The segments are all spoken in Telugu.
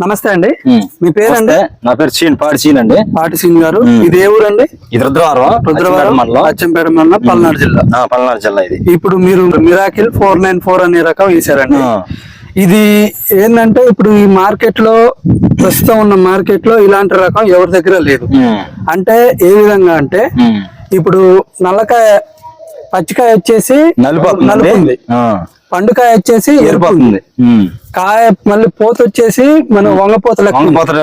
నమస్తే అండి మీ పేరండి నమస్తే. నా పేరు చీన్ పాడి చీన్ అండి పాటి గారు. ఇది ఏ ఊరండి ఇది రుద్రవారం రుద్రవరం అచ్చంపేట మండలం పల్నాడు జిల్లా పల్నాడు జిల్లా ఇది ఇప్పుడు మీరు మిరాకిల్ ఫోర్ నైన్ ఫోర్ అనే రకం వేసారండి. ఇది ఏంటంటే ఇప్పుడు ఈ మార్కెట్లో ప్రస్తుతం ఉన్న మార్కెట్లో ఇలాంటి రకం ఎవరి దగ్గర లేదు. అంటే ఏ విధంగా అంటే. ఇప్పుడు నల్లకాయ పచ్చికాయ వచ్చేసి నలుపు. నలుపుంది ఆ. పండుకాయ వచ్చేసి ఉమ్. కాయ మళ్ళీ పోత వచ్చేసి మన వంగపోత. వంగపోతలే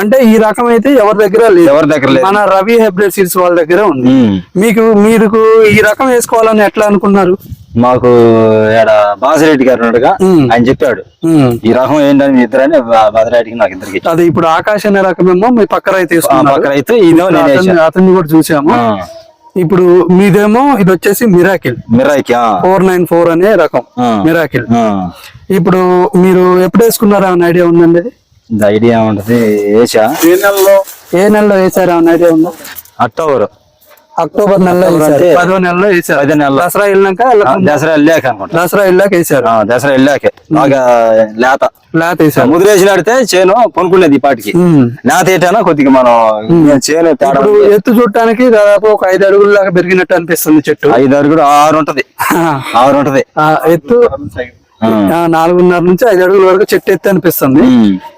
అంటే ఈ రకం అయితే ఎవరి దగ్గర లేదు ఎవరి దగ్గర లేదు మన రవి హైబ్రిడ్ సీడ్స్ వాళ్ళ దగ్గర ఉంది. మీకు మీరు ఈ రకం వేసుకోవాలని ఎట్లా అనుకున్నారు మాకు బాసిరెడ్డి గారు ఉన్నాడుగా. ఆయన చెప్పాడు. ఈ రకం ఏంటని మీ ఇద్దరని బాసిరెడ్డికి నాకు ఇద్దరికి అది ఇప్పుడు ఆకాశ అనే రకమేమో మీ పక్క రైతు తీసుకున్నారు. పక్కన అయితే ఇదో నేను అతన్ని- కూడా చూసాము. ఇప్పుడు మీదేమో ఇది వచ్చేసి మిరాకిల్ మిరాయికి ఆ. ఫోర్ నైన్ ఫోర్ అనే రకం. మిరాకిల్. ఇప్పుడు మీరు ఎప్పుడు వేసుకున్నారా అన్న ఐడియా ఉందండి ఐడియా ఉంటది వేసా. ఏ నెలలో వేసారా అన్న ఐడియా ఉందా? అక్టోబర్. అక్టోబర్ నెలలో వేసారు పదో నెలలో వేసారు పదో నెలలో. దసరా వెళ్ళినాక ఆ, దసరా వెళ్ళాక అనుకుంటా. దసరా వెళ్ళాక వేసారు దసరా వెళ్ళాకే. బాగా లేత. లేత వేసారు ముదిరేసినాడితే చేను కొనుక్కునేది ఈ పాటికి. లేత ఏటైనా కొద్దిగా మనం చేను తేడా ఎత్తు చూడటానికి దాదాపు ఒక ఐదు అడుగుల దాకా పెరిగినట్టు అనిపిస్తుంది చెట్టు. ఐదు అడుగుడు ఆరు ఉంటది. ఆరు ఉంటది. ఆ ఎత్తు నాలుగున్నర నుంచి ఐదు అడుగుల వరకు చెట్టు ఎత్తు అనిపిస్తుంది.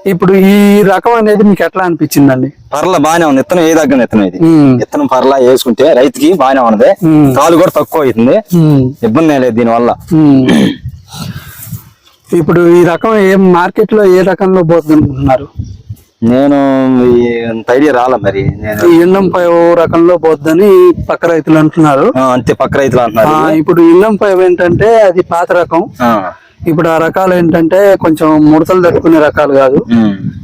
ఇప్పుడు ఈ రకం అనేది మీకు ఎట్లా అనిపించిందండి? పర్ల బాగానే ఉంది ఇత్తనం ఏ దగ్గర ఇత్తనం ఇది. ఇత్తనం పర్ల వేసుకుంటే రైతుకి బాగానే ఉన్నది. కాలు కూడా తక్కువ అవుతుంది. ఇబ్బంది లేదు దీని వల్ల. ఇప్పుడు ఈ రకం ఏ మార్కెట్లో ఏ రకంలో పోతుంది అనుకుంటున్నారు నేను ఐడియా రాలే మరి నేను ఓ రకంలో పోద్దని పక్క రైతులు అంటున్నారు అంతే పక్క రైతులు అంటున్నారు ఇప్పుడు ఇల్లం పై ఏంటంటే అది పాత రకం. ఇప్పుడు ఆ రకాలు ఏంటంటే కొంచెం ముడతలు తట్టుకునే రకాలు కాదు.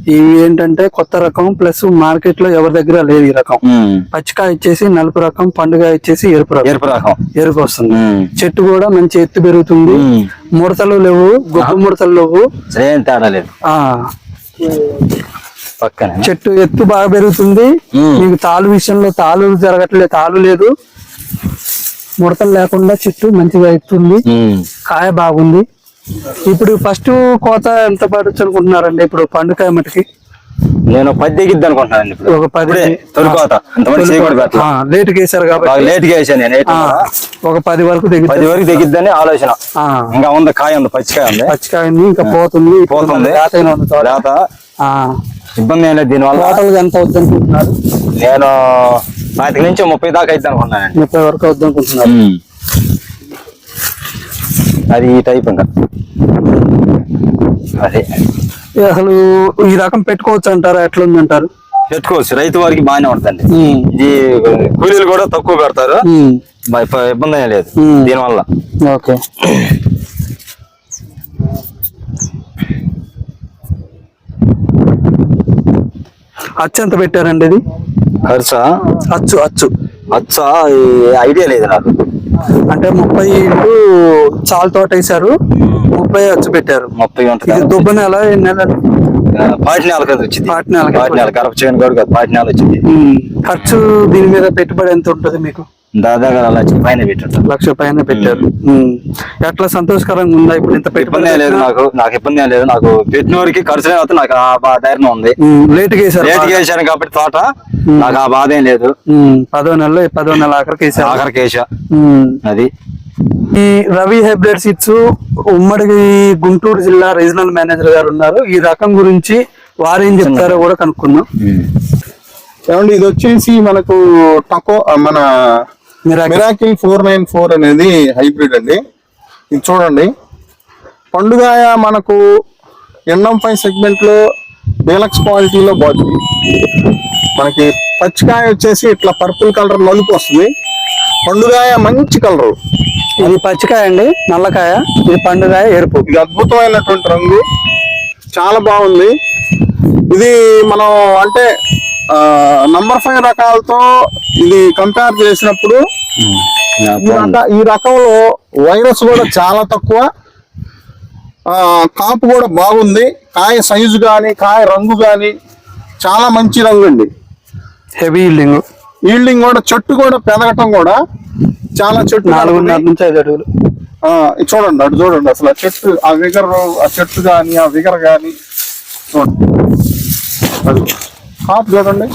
ఇవి ఏంటంటే కొత్త రకం ప్లస్ మార్కెట్లో ఎవరి దగ్గర లేదు ఈ రకం. పచ్చికాయ ఇచ్చేసి నలుపు రకం పండుగ ఇచ్చేసి ఎరుపు రకం. ఎరుపు రకం. ఎరుపు వస్తుంది. చెట్టు కూడా మంచి ఎత్తు పెరుగుతుంది. ముడతలు లేవు గొప్ప ముడతలు లేవు. తేడా లేదు. ఆ. పక్కనే చెట్టు ఎత్తు బాగా పెరుగుతుంది. మీకు తాలు విషయంలో తాలు జరగట్లేదు తాలు లేదు. ముడతలు లేకుండా చెట్టు మంచిగా ఎత్తుంది. కాయ బాగుంది. ఇప్పుడు ఫస్ట్ కోత ఎంత పడచ్చు అనుకుంటున్నారండి? ఇప్పుడు పండుకాయ మటుకి? నేను పది దిగిద్ది అనుకుంటున్నాను ఇప్పుడు. ఒక పది చేయకూడదు అట్లా లేట్ వేసారు కాబట్టి. లేట్ వేసాను నేను. ఒక పది వరకు పది వరకు దిగిద్దని ఆలోచన. ఇంకా ఉంది కాయ ఉంది పచ్చికాయ ఉంది. పచ్చికాయని ఇంకా పోతుంది. పోతుంది. ఉంది ఆ, ఇబ్బంది ఏం లేదు దీనివల్ల. టోటల్ ఎంత అవుద్ది అనుకుంటున్నారు? నేను పాతిక నుంచి ముప్పై దాకా అయితే అనుకున్నానండి ముప్పై వరకు అవుద్ది అనుకుంటున్నారు. అది ఈ టైప్ ఇంకా. అదే. అసలు ఈ రకం పెట్టుకోవచ్చు అంటారా? ఎట్లా ఉంది అంటారు? పెట్టుకోవచ్చు. రైతు వారికి బాగానే ఉంటుందండి. ఇది కూలీలు కూడా తక్కువ పెడతారు. ఇబ్బంది లేదు. దీనివల్ల. ఓకే. అచ్చు ఎంత పెట్టారండి ఇది? ఖర్చా? అచ్చు అచ్చు. అచ్చా ఐడియా లేదు నాకు. అంటే ముప్పై ఇంటూ చాలా తోట వేసారు ముప్పై అచ్చు పెట్టారు. ముప్పై ఇది ఉంటుంది దుబ్బ నెల ఎన్ని నెలలు పాటి నెల కదా వచ్చింది. పాటి నెల కదా. పాటి నెల కరప చేయను కూడా కాదు పాటి నెల వచ్చింది. ఉమ్, ఖర్చు దీని మీద పెట్టుబడి ఎంత ఉంటుంది మీకు? దాదాగా అలా వచ్చి పైన పెట్టుంటారు లక్ష పైన పెట్టారు. ఎట్లా సంతోషకరంగా ఉందా ఇప్పుడు ఇంత ఇబ్బంది లేదు నాకు నాకు ఇబ్బంది లేదు. నాకు పెట్టిన వారికి ఖర్చు నాకు ఆ ధైర్యం ఉంది. లేట్ వేసారు లేట్ వేసాను కాబట్టి తోట నాకు ఆ బాధ ఏం లేదు. పదో నెలలో పదో నెల ఆఖరికి ఆఖరికి వేసా. అది. ఈ రవి హైబ్రిడ్ సీడ్స్ ఉమ్మడి గుంటూరు జిల్లా రీజనల్ మేనేజర్ గారు ఉన్నారు. ఈ రకం గురించి వారేం చెప్తారో కూడా కనుక్కుందాం. ఏమండి ఇది వచ్చేసి మనకు టకో మన మిరాకిల్. ఫోర్ నైన్ ఫోర్ అనేది హైబ్రిడ్ అండి. ఇది చూడండి. పండుగాయ మనకు ఎండం ఫైవ్ సెగ్మెంట్లో డీలక్స్ క్వాలిటీలో పోతుంది మనకి పచ్చికాయ వచ్చేసి ఇట్లా పర్పుల్ కలర్ నలుపు వస్తుంది. పండుగాయ మంచి కలర్. ఇది పచ్చికాయ అండి నల్లకాయ ఇది పండుగాయ ఎరుపు. ఇది అద్భుతమైనటువంటి రంగు. చాలా బాగుంది. ఇది మనం అంటే నంబర్ ఫైవ్ రకాలతో ఇది కంపేర్ చేసినప్పుడు ఈ రక ఈ రకంలో వైరస్ కూడా చాలా తక్కువ. కాపు కూడా బాగుంది. కాయ సైజు కానీ కాయ రంగు కానీ చాలా మంచి రంగు అండి. హెవీ ఇల్డింగ్ ఈల్డింగ్ కూడా చెట్టు కూడా పెరగటం కూడా చాలా చెట్టు నాలుగున్నర నుంచి ఐదు అడుగులు. చూడండి అటు చూడండి అసలు ఆ చెట్టు ఆ విగర్ ఆ చెట్టు కానీ ఆ విగర్ కానీ చూడండి. కాపు చూడండి.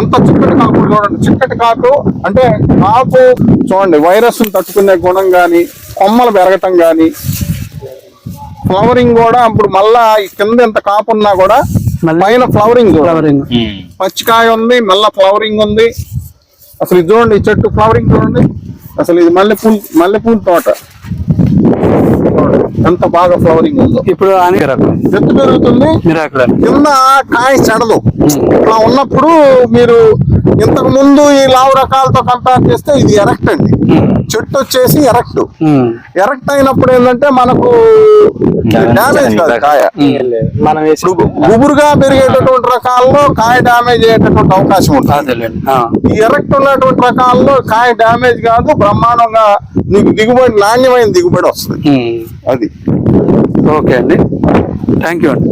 ఎంత చిక్కటి కాపు చూడండి. చిక్కటి కాపు అంటే కాపు చూడండి వైరస్ తట్టుకునే గుణం కానీ కొమ్మలు పెరగటం కానీ ఫ్లవరింగ్ కూడా ఇప్పుడు మళ్ళా ఈ కింద ఎంత కాపు ఉన్నా కూడా పైన ఫ్లవరింగ్. ఫ్లవరింగ్. పచ్చికాయ ఉంది మళ్ళా ఫ్లవరింగ్ ఉంది. అసలు ఇది చూడండి ఈ చెట్టు ఫ్లవరింగ్ చూడండి. అసలు ఇది మల్లెపూల్ మల్లెపూల తోట. ఎంత బాగా ఫ్లవరింగ్ ఉందో. ఇప్పుడు ఎత్తు పెరుగుతుంది. మిరాకుల. కింద కాయ చెడదు. ఇట్లా ఉన్నప్పుడు మీరు ఇంతకు ముందు ఈ లావు రకాలతో కంపేర్ చేస్తే ఇది ఎరెక్ట్ అండి. చెట్టు వచ్చేసి ఎరెక్ట్ ఎరెక్ట్ అయినప్పుడు ఏంటంటే మనకు డ్యామేజ్ కాదు. కాయ. ఇప్పుడు గుబురుగా పెరిగేటటువంటి రకాల్లో కాయ డ్యామేజ్ అయ్యేటటువంటి అవకాశం ఉంటుంది. ఈ ఎరెక్ట్ ఉన్నటువంటి రకాల్లో కాయ డ్యామేజ్ కాదు బ్రహ్మాండంగా నీకు దిగుబడి నాణ్యమైన దిగుబడి వస్తుంది. అది. ఓకే అండి. థ్యాంక్ యూ అండి.